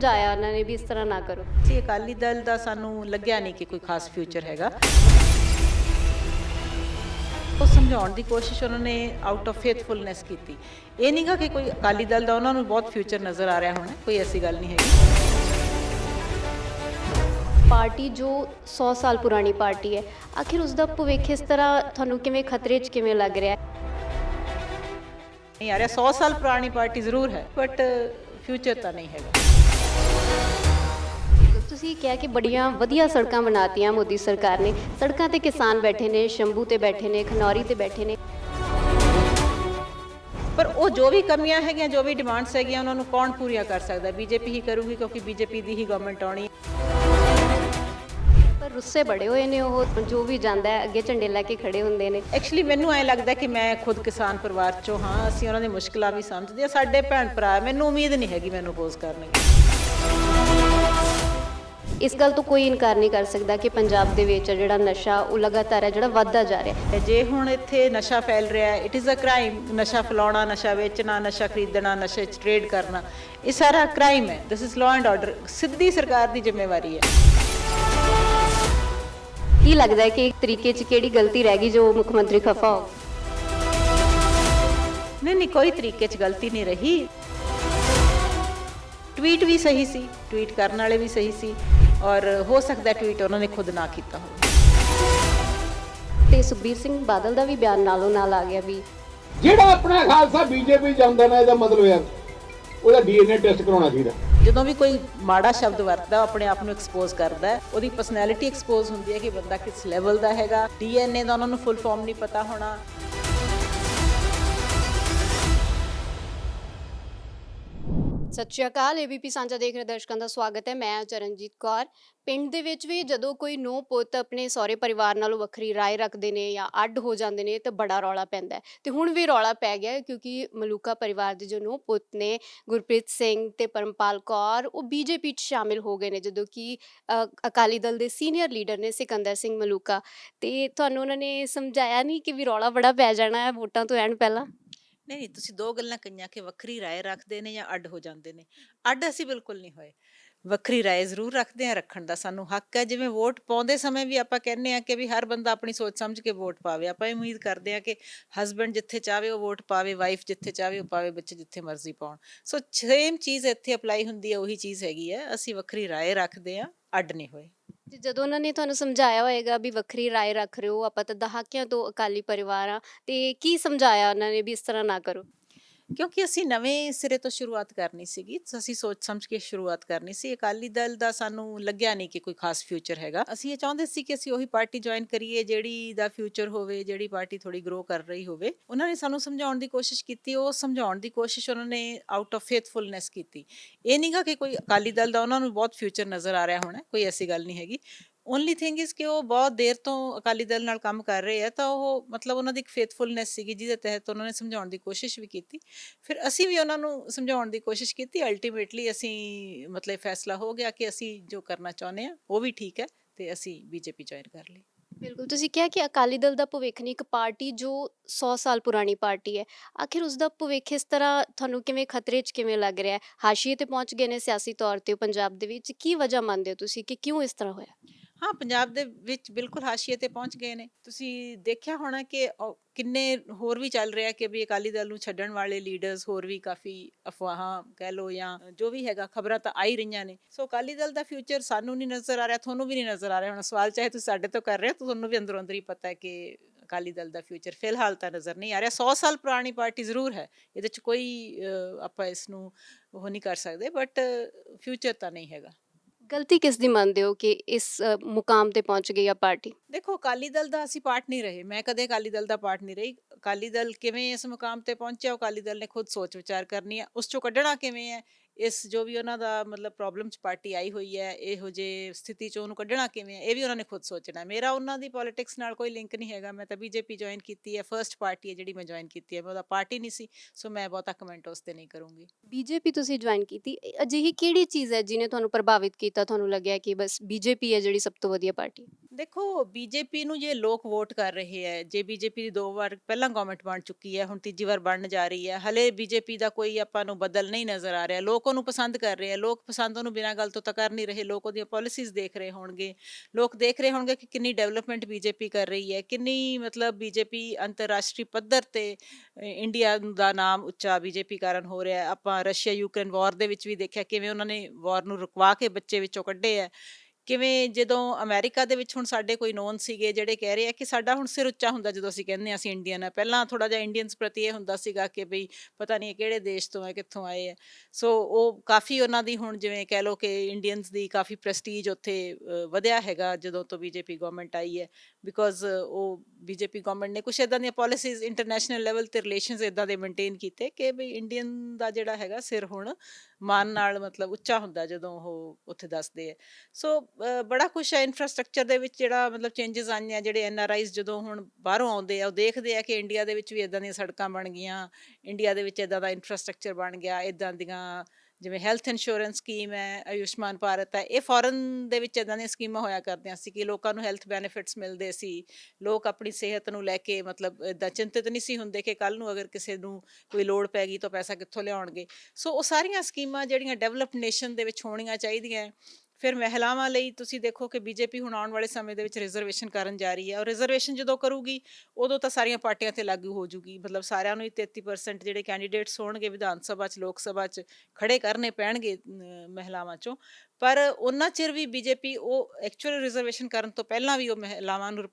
ਸਮਝਾਇਆ ਉਹਨਾਂ ਨੇ ਵੀ ਇਸ ਤਰ੍ਹਾਂ ਨਾ ਕਰੋ। ਜੀ ਅਕਾਲੀ ਦਲ ਦਾ ਸਾਨੂੰ ਲੱਗਿਆ ਨਹੀਂ ਕਿ ਕੋਈ ਖਾਸ ਫਿਊਚਰ ਹੈਗਾ। ਉਹ ਸਮਝਾਉਣ ਦੀ ਕੋਸ਼ਿਸ਼ ਉਹਨਾਂ ਨੇ ਆਊਟ ਆਫ ਫੇਥਫੁਲਨੈਸ ਕੀਤੀ। ਇਹ ਨਹੀਂਗਾ ਕਿ ਕੋਈ ਅਕਾਲੀ ਦਲ ਦਾ ਉਹਨਾਂ ਨੂੰ ਬਹੁਤ ਫਿਊਚਰ ਨਜ਼ਰ ਆ ਰਿਹਾ ਹੋਣਾ ਕੋਈ ਐਸੀ ਗੱਲ ਨਹੀਂ ਹੈਗੀ। ਪਾਰਟੀ ਜੋ 100 ਸਾਲ ਪੁਰਾਣੀ ਪਾਰਟੀ ਹੈ ਆਖਿਰ ਉਸ ਦਾ ਭਵਿੱਖ ਇਸ ਤਰ੍ਹਾਂ ਤੁਹਾਨੂੰ ਕਿਵੇਂ ਖਤਰੇ 'ਚ ਕਿਵੇਂ ਲੱਗ ਰਿਹਾ ਹੈ? ਨਹੀਂ ਆ ਰਿਹਾ 100 ਸਾਲ ਪੁਰਾਣੀ ਪਾਰਟੀ ਜ਼ਰੂਰ ਹੈ ਬਟ ਫਿਊਚਰ ਤਾਂ ਨਹੀਂ ਹੈਗਾ। ਤੁਸੀਂ ਕਿਹਾ ਕਿ ਬੜੀਆਂ ਵਧੀਆ ਸੜਕਾਂ ਬਣਾਤੀਆਂ ਮੋਦੀ ਸਰਕਾਰ ਨੇ। ਸੜਕਾਂ ਤੇ ਕਿਸਾਨ ਬੈਠੇ ਨੇ ਸ਼ੰਭੂ ਤੇ ਬੈਠੇ ਨੇ ਖਨੌਰੀ ਤੇ ਬੈਠੇ ਨੇ। ਪਰ ਉਹ ਜੋ ਵੀ ਕਮੀਆਂ ਹੈਗੀਆਂ ਜੋ ਵੀ ਡਿਮਾਂਡਸ ਹੈਗੀਆਂ ਉਹਨਾਂ ਨੂੰ ਕੌਣ ਪੂਰੀਆਂ ਕਰ ਸਕਦਾ? ਬੀਜੇਪੀ ਹੀ ਕਰੂਗੀ ਕਿਉਂਕਿ ਬੀਜੇਪੀ ਦੀ ਹੀ ਗਵਰਨਮੈਂਟ ਆਉਣੀ। ਹੈ ਪਰ ਰੁੱਸੇ ਬੜੇ ਹੋਏ ਨੇ ਉਹ ਜੋ ਵੀ ਜਾਂਦਾ ਹੈ ਅੱਗੇ ਝੰਡੇ ਲੈ ਕੇ ਖੜੇ ਹੁੰਦੇ ਨੇ। ਐਕਚੁਅਲੀ ਮੈਨੂੰ ਐ ਲੱਗਦਾ ਕਿ ਮੈਂ ਖੁਦ ਕਿਸਾਨ ਪਰਿਵਾਰ ਚੋਂ ਹਾਂ। ਅਸੀਂ ਉਹਨਾਂ ਦੀ ਮੁਸ਼ਕਲਾਂ ਵੀ ਸਮਝਦੇ ਹਾਂ। ਸਾਡੇ ਭੈਣ ਭਰਾ ਮੈਨੂੰ ਉਮੀਦ ਨਹੀਂ ਹੈਗੀ ਮੈਨੂੰ ਅਪੋਜ਼ ਕਰਨਗੇ। ਇਸ ਗੱਲ ਤੋਂ ਕੋਈ ਇਨਕਾਰ ਨਹੀਂ ਕਰ ਸਕਦਾ ਕਿ ਪੰਜਾਬ ਦੇ ਵਿੱਚ ਜਿਹੜਾ ਨਸ਼ਾ ਉਹ ਲਗਾਤਾਰ ਹੈ ਜਿਹੜਾ ਵੱਧਦਾ ਜਾ ਰਿਹਾ ਹੈ। ਜੇ ਹੁਣ ਇੱਥੇ ਨਸ਼ਾ ਫੈਲ ਰਿਹਾ ਹੈ ਇਟ ਇਜ਼ ਅ ਕ੍ਰਾਈਮ ਨਸ਼ਾ ਫੈਲਾਉਣਾ ਨਸ਼ਾ ਵੇਚਣਾ ਨਸ਼ਾ ਖਰੀਦਣਾ ਨਸ਼ੇ 'ਚ ਟ੍ਰੇਡ ਕਰਨਾ ਇਹ ਸਾਰਾ ਕ੍ਰਾਈਮ ਹੈ। This is law and order ਸਿੱਧੀ ਸਰਕਾਰ ਦੀ ਜ਼ਿੰਮੇਵਾਰੀ ਹੈ। ਕੀ ਲੱਗਦਾ ਹੈ ਕਿ ਇੱਕ ਤਰੀਕੇ 'ਚ ਕਿਹੜੀ ਗਲਤੀ ਰਹਿ ਗਈ ਜੋ ਮੁੱਖ ਮੰਤਰੀ ਖਫਾ ਹੋ? ਨਹੀਂ ਨਹੀਂ ਕੋਈ ਤਰੀਕੇ 'ਚ ਗਲਤੀ ਨਹੀਂ ਰਹੀ। ਟਵੀਟ ਵੀ ਸਹੀ ਸੀ ਟਵੀਟ ਕਰਨ ਵਾਲੇ ਵੀ ਸਹੀ ਸੀ। ਔਰ ਹੋ ਸਕਦਾ ਟਵੀਟ ਉਹਨਾਂ ਨੇ ਖੁਦ ਨਾ ਕੀਤਾ ਹੋਵੇ। ਤੇ ਸੁਖਬੀਰ ਸਿੰਘ ਬਾਦਲ ਦਾ ਵੀ ਬਿਆਨ ਨਾਲੋਂ ਨਾਲ ਆ ਗਿਆ ਵੀ ਜਿਹੜਾ ਆਪਣਾ ਖਾਲਸਾ ਬੀਜੇਪੀ ਜਾਂਦਾ ਨਾ ਇਹਦਾ ਮਤਲਬ ਯਾਰ ਉਹਦਾ ਡੀਐਨਏ ਟੈਸਟ ਕਰਾਉਣਾ ਚਾਹੀਦਾ। ਜਦੋਂ ਵੀ ਕੋਈ ਮਾੜਾ ਸ਼ਬਦ ਵਰਤਦਾ ਆਪਣੇ ਆਪ ਨੂੰ ਐਕਸਪੋਜ਼ ਕਰਦਾ ਹੈ। ਉਹਦੀ ਪਰਸਨੈਲਿਟੀ ਐਕਸਪੋਜ਼ ਹੁੰਦੀ ਹੈ ਕਿ ਬੰਦਾ ਕਿਸ ਲੈਵਲ ਦਾ ਹੈਗਾ। ਡੀਐਨਏ ਦਾ ਉਹਨਾਂ ਨੂੰ ਫੁੱਲ ਫਾਰਮ ਨਹੀਂ ਪਤਾ ਹੋਣਾ। ਸਤਿ ਸ਼੍ਰੀ ਅਕਾਲ ਏਬੀਪੀ ਸਾਂਝਾ ਦੇਖ ਰਹੇ ਦਰਸ਼ਕਾਂ ਦਾ ਸਵਾਗਤ ਹੈ ਮੈਂ ਚਰਨਜੀਤ ਕੌਰ। ਪਿੰਡ ਦੇ ਵਿੱਚ ਵੀ ਜਦੋਂ ਕੋਈ ਨੋ ਪੁੱਤ ਆਪਣੇ ਸਹੁਰੇ ਪਰਿਵਾਰ ਨਾਲੋਂ ਵੱਖਰੀ ਰਾਏ ਰੱਖਦੇ ਨੇ ਜਾਂ ਅੱਡ ਹੋ ਜਾਂਦੇ ਨੇ ਤਾਂ ਬੜਾ ਰੌਲਾ ਪੈਂਦਾ ਹੈ। ਤੇ ਹੁਣ ਵੀ ਰੌਲਾ ਪੈ ਗਿਆ ਹੈ ਕਿਉਂਕਿ ਮਲੂਕਾ ਪਰਿਵਾਰ ਦੇ ਜੋ ਨੋ ਪੁੱਤ ਨੇ ਗੁਰਪ੍ਰੀਤ ਸਿੰਘ ਤੇ ਪਰਮਪਾਲ ਕੌਰ ਉਹ ਬੀਜੇਪੀ 'ਚ ਸ਼ਾਮਿਲ ਹੋ ਗਏ ਨੇ ਜਦੋਂ ਕਿ ਅ, ਅਕਾਲੀ ਦਲ ਦੇ ਸੀਨੀਅਰ ਲੀਡਰ ਨੇ ਸਿਕੰਦਰ ਸਿੰਘ ਮਲੂਕਾ। ਤੇ ਤੁਹਾਨੂੰ ਉਹਨਾਂ ਨੇ ਸਮਝਾਇਆ ਨਹੀਂ ਕਿ ਵੀ ਰੌਲਾ ਬੜਾ ਪੈ ਜਾਣਾ ਹੈ ਵੋਟਾਂ ਤੋਂ ਐਨ ਪਹਿਲਾਂ? ਨਹੀਂ ਨਹੀਂ ਤੁਸੀਂ ਦੋ ਗੱਲਾਂ ਕਹੀਆਂ ਕਿ ਵੱਖਰੀ ਰਾਏ ਰੱਖਦੇ ਨੇ ਜਾਂ ਅੱਡ ਹੋ ਜਾਂਦੇ ਨੇ। ਅੱਡ ਅਸੀਂ ਬਿਲਕੁਲ ਨਹੀਂ ਹੋਏ। ਵੱਖਰੀ ਰਾਏ ਜ਼ਰੂਰ ਰੱਖਦੇ ਆ ਰੱਖਣ ਦਾ ਸਾਨੂੰ ਹੱਕ ਹੈ। ਜਿਵੇਂ ਵੋਟ ਪਾਉਂਦੇ ਸਮੇਂ ਵੀ ਆਪਾਂ ਕਹਿੰਦੇ ਆ ਕਿ ਵੀ ਹਰ ਬੰਦਾ ਆਪਣੀ ਸੋਚ ਸਮਝ ਕੇ ਵੋਟ ਪਾਵੇ। ਆਪਾਂ ਇਹ ਉਮੀਦ ਕਰਦੇ ਆ ਕਿ ਹਸਬੰਡ ਜਿੱਥੇ ਚਾਵੇ ਉਹ ਵੋਟ ਪਾਵੇ ਵਾਈਫ ਜਿੱਥੇ ਚਾਵੇ ਉਹ ਪਾਵੇ, ਬੱਚੇ ਜਿੱਥੇ ਮਰਜ਼ੀ ਪਾਉਣ। ਸੋ ਸੇਮ ਚੀਜ਼ ਇੱਥੇ ਅਪਲਾਈ ਹੁੰਦੀ ਹੈ, ਉਹੀ ਚੀਜ਼ ਹੈਗੀ ਹੈ। ਅਸੀਂ ਵੱਖਰੀ ਰਾਏ ਰੱਖਦੇ ਆ ਅੱਡ ਨਹੀਂ ਹੋਏ। ਤੇ ਜਦੋਂ ਉਹਨਾਂ ਨੇ ਤੁਹਾਨੂੰ ਸਮਝਾਇਆ ਹੋਏਗਾ ਵੀ ਵੱਖਰੀ ਰਾਏ ਰੱਖ ਰਹੇ ਹੋ, ਆਪਾਂ ਤਾਂ ਦਹਾਕਿਆਂ ਤੋਂ ਅਕਾਲੀ ਪਰਿਵਾਰ ਆ ਤੇ ਕੀ ਸਮਝਾਇਆ ਉਹਨਾਂ ਨੇ ਵੀ ਇਸ ਤਰ੍ਹਾਂ ਨਾ ਕਰੋ? ਕਿਉਂਕਿ ਅਸੀਂ ਨਵੇਂ ਸਿਰੇ ਤੋਂ ਸ਼ੁਰੂਆਤ ਕਰਨੀ ਸੀਗੀ ਅਸੀਂ ਸੋਚ ਸਮਝ ਕੇ ਸ਼ੁਰੂਆਤ ਕਰਨੀ ਸੀ। ਅਕਾਲੀ ਦਲ ਦਾ ਸਾਨੂੰ ਲੱਗਿਆ ਨਹੀਂ ਕਿ ਕੋਈ ਖਾਸ ਫਿਊਚਰ ਹੈਗਾ। ਅਸੀਂ ਇਹ ਚਾਹੁੰਦੇ ਸੀ ਕਿ ਅਸੀਂ ਉਹੀ ਪਾਰਟੀ ਜੁਆਇਨ ਕਰੀਏ ਜਿਹੜੀ ਦਾ ਫਿਊਚਰ ਹੋਵੇ, ਜਿਹੜੀ ਪਾਰਟੀ ਥੋੜੀ ਗਰੋ ਕਰ ਰਹੀ ਹੋਵੇ। ਉਹਨਾਂ ਨੇ ਸਾਨੂੰ ਸਮਝਾਉਣ ਦੀ ਕੋਸ਼ਿਸ਼ ਕੀਤੀ। ਉਹ ਸਮਝਾਉਣ ਦੀ ਕੋਸ਼ਿਸ਼ ਉਹਨਾਂ ਨੇ ਆਊਟ ਆਫ ਫੇਥਫੁਲਨੈਸ ਕੀਤੀ। ਇਹ ਨਹੀਂਗਾ ਕਿ ਕੋਈ ਅਕਾਲੀ ਦਲ ਦਾ ਉਹਨਾਂ ਨੂੰ ਬਹੁਤ ਫਿਊਚਰ ਨਜ਼ਰ ਆ ਰਿਹਾ ਹੋਣਾ, ਕੋਈ ਐਸੀ ਗੱਲ ਨਹੀਂ ਹੈਗੀ। ਓਨਲੀ ਥਿੰਗ ਇਜ਼ ਕਿ ਉਹ ਬਹੁਤ ਦੇਰ ਤੋਂ ਅਕਾਲੀ ਦਲ ਨਾਲ ਕੰਮ ਕਰ ਰਹੇ ਆ, ਤਾਂ ਉਹ ਮਤਲਬ ਉਹਨਾਂ ਦੀ ਇੱਕ ਫੇਥਫੁਲਨੈਸ ਸੀਗੀ, ਜਿਹਦੇ ਤਹਿਤ ਉਹਨਾਂ ਨੇ ਸਮਝਾਉਣ ਦੀ ਕੋਸ਼ਿਸ਼ ਵੀ ਕੀਤੀ। ਫਿਰ ਅਸੀਂ ਵੀ ਉਹਨਾਂ ਨੂੰ ਸਮਝਾਉਣ ਦੀ ਕੋਸ਼ਿਸ਼ ਕੀਤੀ। ਅਲਟੀਮੇਟਲੀ ਅਸੀਂ ਮਤਲਬ ਫੈਸਲਾ ਹੋ ਗਿਆ ਕਿ ਅਸੀਂ ਜੋ ਕਰਨਾ ਚਾਹੁੰਦੇ ਆ, ਉਹ ਵੀ ਠੀਕ ਹੈ ਤੇ ਅਸੀਂ ਬੀਜੇਪੀ ਜੁਆਇਨ ਕਰ ਲਈ। ਬਿਲਕੁਲ। ਤੁਸੀਂ ਕਿਹਾ ਕਿ ਅਕਾਲੀ ਦਲ ਦਾ ਭਵਿੱਖ ਨਹੀਂ, ਇੱਕ ਪਾਰਟੀ ਜੋ 100 ਸਾਲ ਪੁਰਾਣੀ ਪਾਰਟੀ ਹੈ, ਆਖਿਰ ਉਸ ਦਾ ਭਵਿੱਖ ਇਸ ਤਰ੍ਹਾਂ ਤੁਹਾਨੂੰ ਕਿਵੇਂ, ਖਤਰੇ 'ਚ ਕਿਵੇਂ ਲੱਗ ਰਿਹਾ ਹੈ? ਹਾਸ਼ੀਏ ਤੇ ਪਹੁੰਚ ਗਏ ਨੇ ਸਿਆਸੀ ਤੌਰ ਤੇ ਪੰਜਾਬ ਦੇ ਵਿੱਚ। ਕੀ ਵਜ੍ਹਾ ਮੰਨਦੇ ਹੋ ਤੁਸੀਂ ਕਿ ਕਿਉਂ ਇਸ ਤਰ੍ਹਾਂ ਹੋਇਆ? ਹਾਂ, ਪੰਜਾਬ ਦੇ ਵਿੱਚ ਬਿਲਕੁਲ ਹਾਸ਼ੀਏ ਤੇ ਪਹੁੰਚ ਗਏ ਨੇ। ਤੁਸੀਂ ਦੇਖਿਆ ਹੋਣਾ ਕਿ ਉਹ ਕਿੰਨੇ ਹੋਰ ਵੀ ਚੱਲ ਰਿਹਾ ਕਿ ਵੀ ਅਕਾਲੀ ਦਲ ਨੂੰ ਛੱਡਣ ਵਾਲੇ ਲੀਡਰਸ ਹੋਰ ਵੀ ਕਾਫੀ ਅਫਵਾਹਾਂ ਕਹਿ ਲੋ ਜਾਂ ਜੋ ਵੀ ਹੈਗਾ, ਖਬਰਾਂ ਤਾਂ ਆ ਹੀ ਰਹੀਆਂ ਨੇ। ਸੋ ਅਕਾਲੀ ਦਲ ਦਾ ਫਿਊਚਰ ਸਾਨੂੰ ਨਹੀਂ ਨਜ਼ਰ ਆ ਰਿਹਾ, ਤੁਹਾਨੂੰ ਵੀ ਨਹੀਂ ਨਜ਼ਰ ਆ ਰਿਹਾ ਹੁਣ। ਸਵਾਲ ਚਾਹੇ ਤੁਸੀਂ ਸਾਡੇ ਤੋਂ ਕਰ ਰਹੇ ਹੋ, ਤੁਹਾਨੂੰ ਵੀ ਅੰਦਰੋਂ ਅੰਦਰ ਹੀ ਪਤਾ ਹੈ ਕਿ ਅਕਾਲੀ ਦਲ ਦਾ ਫਿਊਚਰ ਫਿਲਹਾਲ ਤਾਂ ਨਜ਼ਰ ਨਹੀਂ ਆ ਰਿਹਾ। 100 ਸਾਲ ਪੁਰਾਣੀ ਪਾਰਟੀ ਜ਼ਰੂਰ ਹੈ, ਇਹਦੇ ਚ ਕੋਈ ਆਪਾਂ ਇਸ ਨੂੰ ਉਹ ਨਹੀਂ ਕਰ ਸਕਦੇ ਬਟ ਫਿਊਚਰ ਤਾਂ ਨਹੀਂ ਹੈਗਾ। ਗਲਤੀ ਕਿਸ ਦੀ ਮੰਨਦੇ ਹੋ ਕਿ ਇਸ ਅ, ਮੁਕਾਮ ਤੇ ਪਹੁੰਚ ਗਈ ਆ ਪਾਰਟੀ? ਦੇਖੋ ਅਕਾਲੀ ਦਲ ਦਾ ਅਸੀਂ ਪਾਰਟ ਨਹੀਂ ਰਹੇ। ਮੈਂ ਕਦੇ ਅਕਾਲੀ ਦਲ ਦਾ ਪਾਰਟ ਨਹੀਂ ਰਹੀ। ਅਕਾਲੀ ਦਲ ਕਿਵੇਂ ਇਸ ਮੁਕਾਮ ਤੇ ਪਹੁੰਚਿਆ ਉਹ ਅਕਾਲੀ ਦਲ ਨੇ ਖੁਦ ਸੋਚ ਵਿਚਾਰ ਕਰਨੀ ਹੈ ਉਸ ਚੋਂ ਕੱਢਣਾ ਕਿਵੇਂ ਹੈ? ਇਸ ਜੋ ਵੀ ਉਹਨਾਂ ਦਾ ਮਤਲਬ ਪ੍ਰੋਬਲਮ ਚ ਪਾਰਟੀ ਆਈ ਹੋਈ ਹੈ ਇਹੋ ਜੇ ਸਥਿਤੀ ਚੋਂ ਉਹਨੂੰ ਕੱਢਣਾ ਕਿਵੇਂ ਹੈ ਇਹ ਵੀ ਉਹਨਾਂ ਨੇ ਖੁਦ ਸੋਚਣਾ ਹੈ। ਮੇਰਾ ਉਹਨਾਂ ਦੀ ਪੋਲਿਟਿਕਸ ਨਾਲ ਕੋਈ ਲਿੰਕ ਨਹੀਂ ਹੈਗਾ ਮੈਂ ਤਾਂ ਬੀਜੇਪੀ ਜੁਆਇਨ ਕੀਤੀ ਹੈ ਫਰਸਟ ਪਾਰਟੀ ਹੈ ਜਿਹੜੀ ਮੈਂ ਜੁਆਇਨ ਕੀਤੀ ਹੈ ਮੈਂ ਉਹਦਾ ਪਾਰਟੀ ਨਹੀਂ ਸੀ ਸੋ ਮੈਂ ਬਹੁਤਾ ਕਮੈਂਟ ਉਸ ਤੇ ਨਹੀਂ ਕਰੂੰਗੀ ਬੀਜੇਪੀ ਤੁਸੀਂ ਜੁਆਇਨ ਕੀਤੀ ਅਜਿਹੀ ਕਿਹੜੀ ਚੀਜ਼ ਹੈ ਜਿਹਨੇ ਤੁਹਾਨੂੰ ਪ੍ਰਭਾਵਿਤ ਕੀਤਾ ਤੁਹਾਨੂੰ ਲੱਗਿਆ ਕਿ ਬਸ ਬੀਜੇਪੀ ਹੈ ਜਿਹੜੀ ਸਭ ਤੋਂ ਵਧੀਆ ਪਾਰਟੀ ਦੇਖੋ ਬੀਜੇਪੀ ਨੂੰ ਜੇ ਲੋਕ ਵੋਟ ਕਰ ਰਹੇ ਹੈ ਜੇ ਬੀਜੇਪੀ ਦੀ ਦੋ ਵਾਰ ਪਹਿਲਾਂ ਗਵਰਨਮੈਂਟ ਬਣ ਚੁੱਕੀ ਹੈ ਹੁਣ ਤੀਜੀ ਵਾਰ ਬਣਨ ਜਾ ਰਹੀ ਹੈ ਹਲੇ ਬੀਜੇਪੀ ਦਾ ਕੋਈ ਆਪਾਂ ਨੂੰ ਬਦਲ ਨਹੀਂ ਨਜ਼ਰ ਆ ਰਿਹਾ ਲੋਕ ਉਹਨੂੰ ਪਸੰਦ ਕਰ ਰਹੇ ਆ, ਲੋਕ ਪਸੰਦ ਉਹਨੂੰ ਬਿਨਾਂ ਗੱਲ ਤੋਂ ਤਾਂ ਕਰ ਨਹੀਂ ਰਹੇ, ਲੋਕ ਉਹਦੀਆਂ ਪਾਲਿਸੀਜ਼ ਦੇਖ ਰਹੇ ਹੋਣਗੇ, ਲੋਕ ਦੇਖ ਰਹੇ ਹੋਣਗੇ ਕਿ ਕਿੰਨੀ ਡਿਵੈਲਪਮੈਂਟ ਬੀਜੇਪੀ ਕਰ ਰਹੀ ਹੈ, ਕਿੰਨੀ ਮਤਲਬ ਬੀਜੇਪੀ ਅੰਤਰਰਾਸ਼ਟਰੀ ਪੱਧਰ ਤੇ ਇੰਡੀਆ ਦਾ ਨਾਮ ਉੱਚਾ ਬੀਜੇਪੀ ਕਾਰਨ ਹੋ ਰਿਹਾ ਆਪਾਂ ਰਸ਼ੀਆ ਯੂਕਰੇਨ ਵਾਰ ਦੇ ਵਿੱਚ ਵੀ ਦੇਖਿਆ ਕਿਵੇਂ ਉਹਨਾਂ ਨੇ ਵਾਰ ਨੂੰ ਰੁਕਵਾ ਕੇ ਬੱਚੇ ਵਿੱਚੋਂ ਕੱਢੇ ਆ ਕਿਵੇਂ ਜਦੋਂ ਅਮਰੀਕਾ ਦੇ ਵਿੱਚ ਹੁਣ ਸਾਡੇ ਕੋਈ ਨੋਨ ਸੀਗੇ ਜਿਹੜੇ ਕਹਿ ਰਹੇ ਆ ਕਿ ਸਾਡਾ ਹੁਣ ਸਿਰ ਉੱਚਾ ਹੁੰਦਾ ਜਦੋਂ ਅਸੀਂ ਕਹਿੰਦੇ ਹਾਂ ਅਸੀਂ ਇੰਡੀਅਨ ਆ, ਪਹਿਲਾਂ ਥੋੜਾ ਜਿਹਾ ਇੰਡੀਅਨਸ ਪ੍ਰਤੀ ਇਹ ਹੁੰਦਾ ਸੀਗਾ ਕਿ ਬਈ ਪਤਾ ਨਹੀਂ ਕਿਹੜੇ ਦੇਸ਼ ਤੋਂ ਹੈ, ਕਿੱਥੋਂ ਆਏ ਆ। ਸੋ ਉਹ ਕਾਫੀ ਉਹਨਾਂ ਦੀ ਹੁਣ ਜਿਵੇਂ ਕਹਿ ਲਓ ਕਿ ਇੰਡੀਅਨਸ ਦੀ ਕਾਫੀ ਪ੍ਰੈਸਟੀਜ ਉੱਥੇ ਵਧਿਆ ਹੈਗਾ ਜਦੋਂ ਤੋਂ ਬੀਜੇਪੀ ਗਵਰਨਮੈਂਟ ਆਈ ਹੈ। ਬਿਕੋਜ਼ uh, ਉਹ ਬੀਜੇਪੀ ਗਵਰਨਮੈਂਟ ਨੇ ਕੁਝ ਇਦਾਂ ਦੀਆਂ ਪਾਲਿਸੀਜ਼ ਇੰਟਰਨੈਸ਼ਨਲ ਲੈਵਲ ਤੇ ਰਿਲੇਸ਼ਨਸ ਇਦਾਂ ਦੇ ਮੇਨਟੇਨ ਕੀਤੇ ਕਿ ਬਈ ਇੰਡੀਅਨ ਦਾ ਜਿਹੜਾ ਹੈਗਾ ਸਿਰ ਹੁਣ ਮਾਨ ਨਾਲ ਮਤਲਬ ਉੱਚਾ ਹੁੰਦਾ ਜਦੋਂ ਉਹ ਉੱਥੇ ਦੱਸਦੇ ਆ। ਸੋ ਬੜਾ ਕੁਛ ਹੈ ਇਨਫਰਾਸਟ੍ਰਕਚਰ ਦੇ ਵਿੱਚ ਜਿਹੜਾ ਮਤਲਬ ਚੇਂਜਸ ਆਈਆਂ, ਜਿਹੜੇ ਐਨ ਆਰ ਆਈਜ਼ ਜਦੋਂ ਹੁਣ ਬਾਹਰੋਂ ਆਉਂਦੇ ਆ, ਉਹ ਦੇਖਦੇ ਆ ਕਿ ਇੰਡੀਆ ਦੇ ਵਿੱਚ ਵੀ ਇਦਾਂ ਦੀਆਂ ਸੜਕਾਂ ਬਣ ਗਈਆਂ ਇੰਡੀਆ ਦੇ ਵਿੱਚ ਇਦਾਂ ਦਾ ਇਨਫਰਾਸਟ੍ਰਕਚਰ ਬਣ ਗਿਆ ਇਦਾਂ ਦੀਆਂ ਜਿਵੇਂ ਹੈਲਥ ਇੰਸ਼ੋਰੈਂਸ ਸਕੀਮ ਹੈ, ਆਯੁਸ਼ਮਾਨ ਭਾਰਤ ਹੈ, ਇਹ ਫੋਰਨ ਦੇ ਵਿੱਚ ਇਦਾਂ ਦੀਆਂ ਸਕੀਮਾਂ ਹੋਇਆ ਕਰਦੀਆਂ ਸੀ ਕਿ ਲੋਕਾਂ ਨੂੰ ਹੈਲਥ ਬੈਨੀਫਿਟਸ ਮਿਲਦੇ ਸੀ, ਲੋਕ ਆਪਣੀ ਸਿਹਤ ਨੂੰ ਲੈ ਕੇ ਮਤਲਬ ਇਦਾਂ ਚਿੰਤਿਤ ਨਹੀਂ ਸੀ ਹੁੰਦੇ ਕਿ ਕੱਲ ਨੂੰ ਅਗਰ ਕਿਸੇ ਨੂੰ ਕੋਈ ਲੋੜ ਪੈ ਗਈ ਤਾਂ ਪੈਸਾ ਕਿੱਥੋਂ ਲਿਆਉਣਗੇ। ਸੋ ਉਹ ਸਾਰੀਆਂ ਸਕੀਮਾਂ ਜਿਹੜੀਆਂ ਡਿਵੈਲਪਡ ਨੇਸ਼ਨ ਦੇ ਵਿੱਚ ਹੋਣੀਆਂ ਚਾਹੀਦੀਆਂ ਫਿਰ ਮਹਿਲਾਵਾਂ ਲਈ ਤੁਸੀਂ ਦੇਖੋ ਕਿ ਬੀਜੇਪੀ ਹੁਣ ਆਉਣ ਵਾਲੇ ਸਮੇਂ ਦੇ ਵਿੱਚ ਰਿਜ਼ਰਵੇਸ਼ਨ ਕਰਨ ਜਾ ਰਹੀ ਹੈ ਔਰ ਰਿਜ਼ਰਵੇਸ਼ਨ ਜਦੋਂ ਕਰੂਗੀ, ਉਦੋਂ ਤਾਂ ਸਾਰੀਆਂ ਪਾਰਟੀਆਂ ਤੇ ਲਾਗੂ ਹੋ ਜੂਗੀ। ਮਤਲਬ ਸਾਰਿਆਂ ਨੂੰ ਹੀ 33% ਜਿਹੜੇ ਕੈਂਡੀਡੇਟਸ ਹੋਣਗੇ ਵਿਧਾਨ ਸਭਾ 'ਚ, ਲੋਕ ਸਭਾ 'ਚ ਖੜੇ ਕਰਨੇ ਪੈਣਗੇ ਮਹਿਲਾਵਾਂ 'ਚੋਂ। ਪਰ ਉਹਨਾਂ ਚਿਰ ਵੀ ਬੀਜੇਪੀ ਉਹ ਐਕਚੁਅਲ ਰਿਜ਼ਰਵੇਸ਼ਨ ਕਰਨ ਤੋਂ ਪਹਿਲਾਂ ਵੀ ਉਹ ਮਹਿਲਾਵਾਂ ਨੂੰ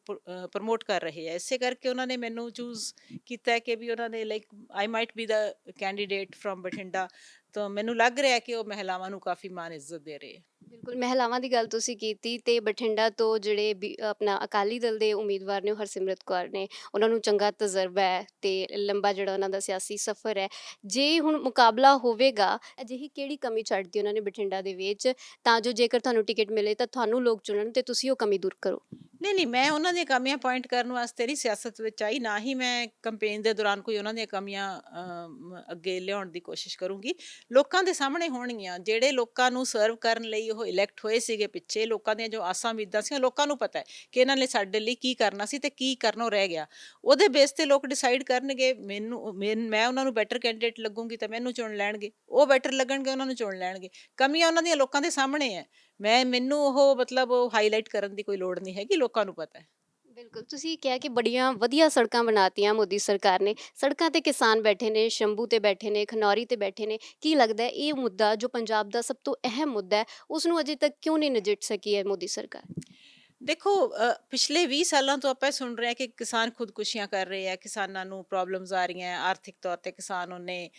ਪ੍ਰਮੋਟ ਕਰ ਰਹੇ ਹੈ। ਇਸੇ ਕਰਕੇ ਉਹਨਾਂ ਨੇ ਮੈਨੂੰ ਚੂਜ਼ ਕੀਤਾ ਕਿ ਵੀ ਉਹਨਾਂ ਨੇ like I might be the candidate from Bathinda ਤਾਂ ਮੈਨੂੰ ਲੱਗ ਰਿਹਾ ਕਿ ਉਹ ਮਹਿਲਾਵਾਂ ਨੂੰ ਕਾਫੀ ਮਾਨ ਇੱਜ਼ਤ ਦੇ ਰਹੇ ਹੈ। ਬਿਲਕੁਲ ਮਹਿਲਾਵਾਂ ਦੀ ਗੱਲ ਤੁਸੀਂ ਕੀਤੀ ਤੇ ਬਠਿੰਡਾ ਤੋਂ ਜਿਹੜੇ ਬੀ- ਆਪਣਾ ਅਕਾਲੀ ਦਲ ਦੇ ਉਮੀਦਵਾਰ ਨੇ ਉਹ ਹਰਸਿਮਰਤ ਕੌਰ ਨੇ ਉਹਨਾਂ ਨੂੰ ਚੰਗਾ ਤਜਰਬਾ ਹੈ ਤੇ ਲੰਬਾ ਜਿਹੜਾ ਉਹਨਾਂ ਦਾ ਸਿਆਸੀ ਸਫ਼ਰ ਹੈ। ਜੇ ਹੁਣ ਮੁਕਾਬਲਾ ਹੋਵੇਗਾ ਅਜਿਹੀ ਕਿਹੜੀ ਕਮੀ ਛੱਡਦੀ ਉਹਨਾਂ ਨੇ ਬਠਿੰਡਾ ਦੇ ਵਿੱਚ? ਤਾਂ ਜੋ ਜੇਕਰ ਤੁਹਾਨੂੰ ਟਿਕਟ ਮਿਲੇ ਤਾਂ ਤੁਹਾਨੂੰ ਲੋਕ ਚੁਣਨ ਤੇ ਤੁਸੀਂ ਉਹ ਕਮੀ ਦੂਰ ਕਰੋ। ਨਹੀਂ ਨਹੀਂ ਮੈਂ ਉਹਨਾਂ ਦੀਆਂ ਕਮੀਆਂ ਪੁਆਇੰਟ ਕਰਨ ਵਾਸਤੇ ਨਹੀਂ ਸਿਆਸਤ ਵਿੱਚ ਆਈ ਨਾ ਹੀ ਮੈਂ ਕੈਂਪੇਨ ਦੇ ਦੌਰਾਨ ਕੋਈ ਉਹਨਾਂ ਦੀਆਂ ਕਮੀਆਂ ਅਮ, ਅੱਗੇ ਲਿਆਉਣ ਦੀ ਕੋਸ਼ਿਸ਼ ਕਰੂੰਗੀ। ਲੋਕਾਂ ਦੇ ਸਾਹਮਣੇ ਹੋਣਗੀਆਂ ਜਿਹੜੇ ਲੋਕਾਂ ਨੂੰ ਸਰਵ ਕਰਨ ਲਈ ਉਹ ਇਲੈਕਟ ਹੋਏ ਸੀਗੇ ਪਿੱਛੇ, ਲੋਕਾਂ ਦੀਆਂ ਜੋ ਆਸਾਂ ਉਮੀਦਾਂ ਸੀ ਲੋਕਾਂ ਨੂੰ ਪਤਾ ਹੈ ਕਿ ਇਹਨਾਂ ਨੇ ਸਾਡੇ ਲਈ ਕੀ ਕਰਨਾ ਸੀ ਤੇ ਕੀ ਕਰਨੋਂ ਰਹਿ ਗਿਆ। ਉਹਦੇ ਬੇਸ ਤੇ ਲੋਕ ਡਿਸਾਈਡ ਕਰਨਗੇ, ਮੈਨੂੰ, ਮੈਂ ਉਹਨਾਂ ਨੂੰ ਬੈਟਰ ਕੈਂਡੀਡੇਟ ਲੱਗੂਗੀ ਤਾਂ ਮੈਨੂੰ ਚੁਣ ਲੈਣਗੇ। ਉਹ ਬੈਟਰ ਲੱਗਣਗੇ, ਉਹਨਾਂ ਨੂੰ ਚੁਣ ਲੈਣਗੇ। ਕਮੀਆਂ ਉਹਨਾਂ ਦੀਆਂ ਲੋਕਾਂ ਦੇ ਸਾਹਮਣੇ ਹੈ। ਮੈਂ, ਮੈਨੂੰ ਉਹ ਮਤਲਬ ਹਾਈਲਾਈਟ ਕਰਨ ਦੀ ਕੋਈ ਲੋੜ ਨਹੀਂ ਹੈਗੀ, ਲੋਕਾਂ ਨੂੰ ਪਤਾ ਹੈ। ਬਿਲਕੁਲ ਤੁਸੀਂ ਕਿਹਾ ਕਿ ਬੜੀਆਂ ਵਧੀਆ ਸੜਕਾਂ ਬਣਾਤੀਆਂ ਮੋਦੀ ਸਰਕਾਰ ਨੇ। ਸੜਕਾਂ ਤੇ ਕਿਸਾਨ ਬੈਠੇ ਨੇ ਸ਼ੰਭੂ ਤੇ ਬੈਠੇ ਨੇ ਖਨੌਰੀ ਤੇ ਬੈਠੇ ਨੇ। ਕੀ ਲੱਗਦਾ ਹੈ ਇਹ ਮੁੱਦਾ ਜੋ ਪੰਜਾਬ ਦਾ ਸਭ ਤੋਂ ਅਹਿਮ ਮੁੱਦਾ ਹੈ ਉਸ ਨੂੰ ਅਜੇ ਤੱਕ ਕਿਉਂ ਨਹੀਂ ਨਜਿੱਠ ਸਕੀ ਹੈ ਮੋਦੀ ਸਰਕਾਰ? ਦੇਖੋ ਅ, ਪਿਛਲੇ 20 ਸਾਲਾਂ ਤੋਂ ਆਪਾਂ ਇਹ ਸੁਣ ਰਹੇ ਹਾਂ ਕਿ ਕਿਸਾਨ ਖੁਦਕੁਸ਼ੀਆਂ ਕਰ ਰਹੇ ਆ ਕਿਸਾਨਾਂ ਨੂੰ ਪ੍ਰੋਬਲਮਸ ਆ ਰਹੀਆਂ ਹੈ, ਆਰਥਿਕ ਤੌਰ ਤੇ ਕਿਸਾਨ ਉਹਨੇ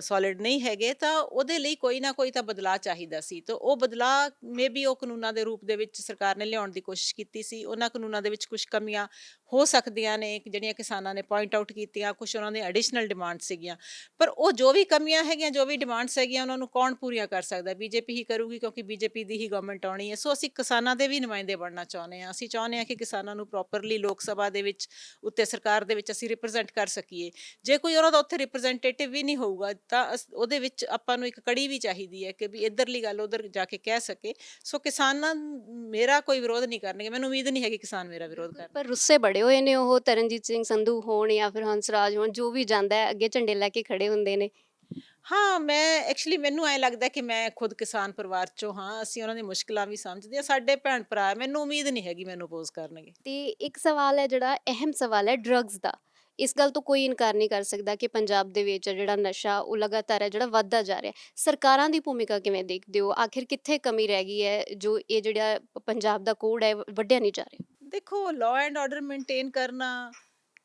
ਸੋਲਿਡ ਨਹੀਂ ਹੈਗੇ, ਤਾਂ ਉਹਦੇ ਲਈ ਕੋਈ ਨਾ ਕੋਈ ਤਾਂ ਬਦਲਾਅ ਚਾਹੀਦਾ ਸੀ। ਤਾਂ ਉਹ ਬਦਲਾਅ ਮੇਬੀ ਉਹ ਕਾਨੂੰਨਾਂ ਦੇ ਰੂਪ ਦੇ ਵਿੱਚ ਸਰਕਾਰ ਨੇ ਲਿਆਉਣ ਦੀ ਕੋਸ਼ਿਸ਼ ਕੀਤੀ ਸੀ। ਉਹਨਾਂ ਕਾਨੂੰਨਾਂ ਦੇ ਵਿੱਚ ਕੁਝ ਕਮੀਆਂ ਹੋ ਸਕਦੀਆਂ ਨੇ, ਜਿਹੜੀਆਂ ਕਿਸਾਨਾਂ ਨੇ ਪੁਆਇੰਟ ਆਊਟ ਕੀਤੀਆਂ ਕੁਝ ਉਹਨਾਂ ਦੇ ਐਡੀਸ਼ਨਲ ਡਿਮਾਂਡਸ ਸੀਗੀਆਂ। ਪਰ ਉਹ ਜੋ ਵੀ ਕਮੀਆਂ ਹੈਗੀਆਂ, ਜੋ ਵੀ ਡਿਮਾਂਡਸ ਹੈਗੀਆਂ, ਉਹਨਾਂ ਨੂੰ ਕੌਣ ਪੂਰੀਆਂ ਕਰ ਸਕਦਾ? ਬੀਜੇਪੀ ਹੀ ਕਰੂਗੀ ਕਿਉਂਕਿ ਬੀਜੇਪੀ ਦੀ ਹੀ ਗਵਰਨਮੈਂਟ ਆਉਣੀ ਹੈ। ਸੋ ਅਸੀਂ ਕਿਸਾਨਾਂ ਦੇ ਵੀ ਨੁਮਾਇੰਦੇ ਬਣਨਾ ਚਾਹੁੰਦੇ ਹਾਂ। ਅਸੀਂ ਚਾਹੁੰਦੇ ਹਾਂ ਕਿ ਕਿਸਾਨਾਂ ਨੂੰ ਪ੍ਰੋਪਰਲੀ ਲੋਕ ਸਭਾ ਦੇ ਵਿੱਚ, ਉੱਤੇ ਸਰਕਾਰ ਦੇ ਵਿੱਚ ਅਸੀਂ ਰਿਪਰੈਜ਼ੈਂਟ ਕਰ ਸਕੀਏ। ਜੇ ਕੋਈ ਉਹਨਾਂ ਦਾ ਉੱਥੇ ਰਿਪਰੈਜ਼ੈਂਟੇਟਿਵ ਵੀ ਨਹੀਂ ਹੋਊਗਾ ਤਾਂ ਅਸ- ਉਹਦੇ ਵਿੱਚ ਆਪਾਂ ਨੂੰ ਇੱਕ ਕੜੀ ਵੀ ਚਾਹੀਦੀ ਹੈ ਕਿ ਵੀ ਇੱਧਰਲੀ ਗੱਲ ਉਧਰ ਜਾ ਕੇ ਕਹਿ ਸਕੇ। ਸੋ ਕਿਸਾਨਾਂ ਮੇਰਾ ਕੋਈ ਵਿਰੋਧ ਨਹੀਂ ਕਰਨਗੇ। ਮੈਨੂੰ ਉਮੀਦ ਨਹੀਂ ਹੈ ਕਿ ਕਿਸਾਨ ਮੇਰਾ ਵਿਰੋਧ ਕਰਨ। ਪਰ ਰੁੱਸੇ ਬੜੇ ਹੋਏ ਨੇ ਉਹ ਤਰਨਜੀਤ ਸਿੰਘ ਸੰਧੂ ਹੋਣ ਜਾਂ ਫਿਰ ਹੰਸਰਾਜ ਹੋਣ ਜੋ ਵੀ ਜਾਂਦਾ ਹੈ ਅੱਗੇ ਝੰਡੇ ਲੈ ਕੇ ਖੜੇ ਹੁੰਦੇ ਨੇ। ਹਾਂ ਮੈਂ ਐਕਚੁਅਲੀ ਮੈਨੂੰ ਐ ਲੱਗਦਾ ਕਿ ਮੈਂ ਖੁਦ ਕਿਸਾਨ ਪਰਿਵਾਰ ਚੋਂ ਹਾਂ। ਅਸੀਂ ਉਹਨਾਂ ਦੀ ਮੁਸ਼ਕਲਾਂ ਵੀ ਸਮਝਦੇ ਹਾਂ। ਸਾਡੇ ਭੈਣ ਭਰਾ ਮੈਨੂੰ ਉਮੀਦ ਨਹੀਂ ਹੈਗੀ ਮੈਨੂੰ ਅਪੋਜ਼ ਕਰਨਗੇ। ਤੇ ਇੱਕ ਸਵਾਲ ਹੈ ਜਿਹੜਾ ਅਹਿਮ ਸਵਾਲ ਹੈ ਡਰੱਗਸ ਦਾ। ਇਸ ਗੱਲ ਤੋਂ ਕੋਈ ਇਨਕਾਰ ਨਹੀਂ ਕਰ ਸਕਦਾ ਕਿ ਪੰਜਾਬ ਦੇ ਵਿੱਚ ਜਿਹੜਾ ਨਸ਼ਾ ਉਹ ਲਗਾਤਾਰ ਹੈ, ਜਿਹੜਾ ਵੱਧਦਾ ਜਾ ਰਿਹਾ ਸਰਕਾਰਾਂ ਦੀ ਭੂਮਿਕਾ ਕਿਵੇਂ ਦੇਖਦੇ ਹੋ? ਆਖਿਰ ਕਿੱਥੇ ਕਮੀ ਰਹਿ ਗਈ ਹੈ ਜੋ ਇਹ ਜਿਹੜਾ ਪੰਜਾਬ ਦਾ ਕੋਡ ਹੈ ਵੱਢਿਆ ਨਹੀਂ ਜਾ ਰਿਹਾ? ਦੇਖੋ ਲਾਅ ਐਂਡ ਆਰਡਰ ਮੇਨਟੇਨ ਕਰਨਾ